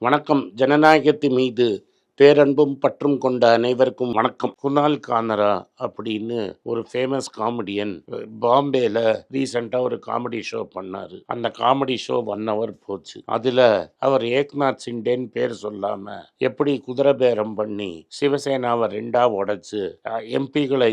வணக்கம். ஜனநாயகத்தின் மீது பேரன்பும் பற்றும் கொண்ட அனைவருக்கும் வணக்கம். குணால் கானரா அப்படின்னு ஒரு ஃபேமஸ் காமெடியன் பாம்பேல ரீசெண்டாக ஒரு காமெடி ஷோ பண்ணார். அந்த காமெடி ஷோ ஒன் ஹவர் போச்சு. அதில் அவர் ஏக்நாத் சிண்டேன்னு பேர் சொல்லாமல் எப்படி குதிரை பேரம் பண்ணி சிவசேனாவை ரெண்டா உடைச்சு எம்பிகளை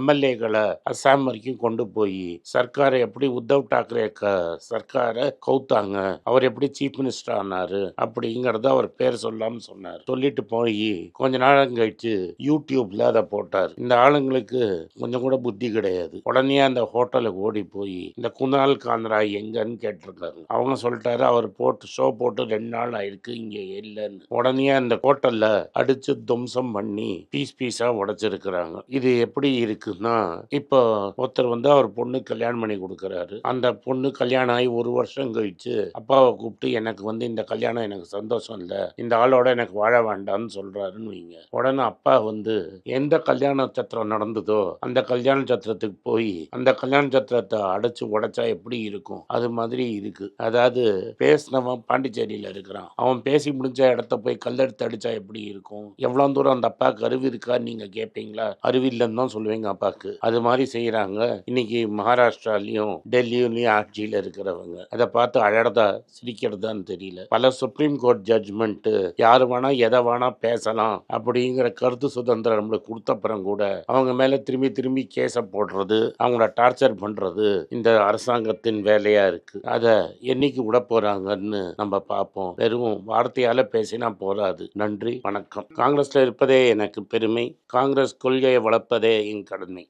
எம்எல்ஏகளை அசாம் வரைக்கும் கொண்டு போய் சர்க்காரை எப்படி உத்தவ் டாக்கரே க சர்க்காரை கவுத்தாங்க அவர் எப்படி சீஃப் மினிஸ்டர் ஆனாரு அப்படிங்கிறத அவர் பேர் சொல்லாம சொன்னார். சொல்லிட்டு போய் போய் கொஞ்ச நாள் கழிச்சு யூடியூப்ல அதை போட்டார். இந்த ஆளுங்களுக்கு கொஞ்சம் கூட புத்தி கிடையாது. உடனே அந்த ஹோட்டலுக்கு ஓடி போய் இந்த குணால் காந்தரா எங்கன்னு கேட்டிருக்காரு. அவங்க சொல்லிட்டாரு அவர் போட்டு ஷோ போட்டு ரெண்டு நாள் ஆயிருக்கு இங்க இல்லைன்னு. உடனே அந்த ஹோட்டல்ல அடிச்சு துவம்சம் பண்ணி பீஸ் பீஸா உடைச்சிருக்கிறாங்க. இது எப்படி இருக்குன்னா இப்போ ஒருத்தர் வந்து அவர் பொண்ணு கல்யாணம் பண்ணி கொடுக்கறாரு. அந்த பொண்ணு கல்யாணம் ஆகி ஒரு வருஷம் கழிச்சு அப்பாவை கூப்பிட்டு எனக்கு வந்து இந்த கல்யாணம் எனக்கு சந்தோஷம் இல்லை. இந்த ஆளோட எனக்கு வாழ வேண்டாம்னு சொல்றாருன்னு வைங்க. உடனே அப்பா வந்து எந்த கல்யாண சத்திரம் நடந்ததோ அந்த கல்யாண சத்திரத்துக்கு போய் அந்த கல்யாண சத்திரத்தை அடைச்சு உடைச்சா எப்படி இருக்கும்? அது மாதிரி இருக்கு. அதாவது பேசினவன் பாண்டிச்சேரியில இருக்கிறான். அவன் பேசி முடிஞ்ச இடத்த போய் கல்லெடுத்து அடிச்சா எப்படி இருக்கும்? எவ்வளவு தூரம் அந்த அப்பாவுக்கு அருவி இருக்கா நீங்க கேட்பீங்களா அருவி இல்லைன்னு தான் சொல்லுவீங்க அப்பாவுக்கு. அது மாதிரி செய்யறாங்க இன்னைக்கு மகாராஷ்டிராலையும் டெல்லியிலையும் ஆட்சியில இருக்கிறவங்க. அதை பார்த்து அழறதா சிரிக்கிறதான்னு தெரியல. பல சுப்ரீம் கோர்ட் ஜட்ஜ்மெண்ட் யாரு வேணா எதை வேணா பேசலாம் அப்படிங்கிற கருத்து சுதந்திரம் நம்மளுக்கு கொடுத்தப்புறம் கூட அவங்க மேல திரும்பி திரும்பி கேஸை போடுறது அவங்கள டார்ச்சர் பண்றது இந்த அரசாங்கத்தின் வேலையா இருக்கு. அதை என்னைக்கு விட போறாங்கன்னு நம்ம பார்ப்போம். வெறும் வார்த்தையால பேசினா போராது நன்றி வணக்கம். காங்கிரஸ்ல இருப்பதே எனக்கு பெருமை. காங்கிரஸ் கொள்கையை வளர்ப்பதே என் கடமை.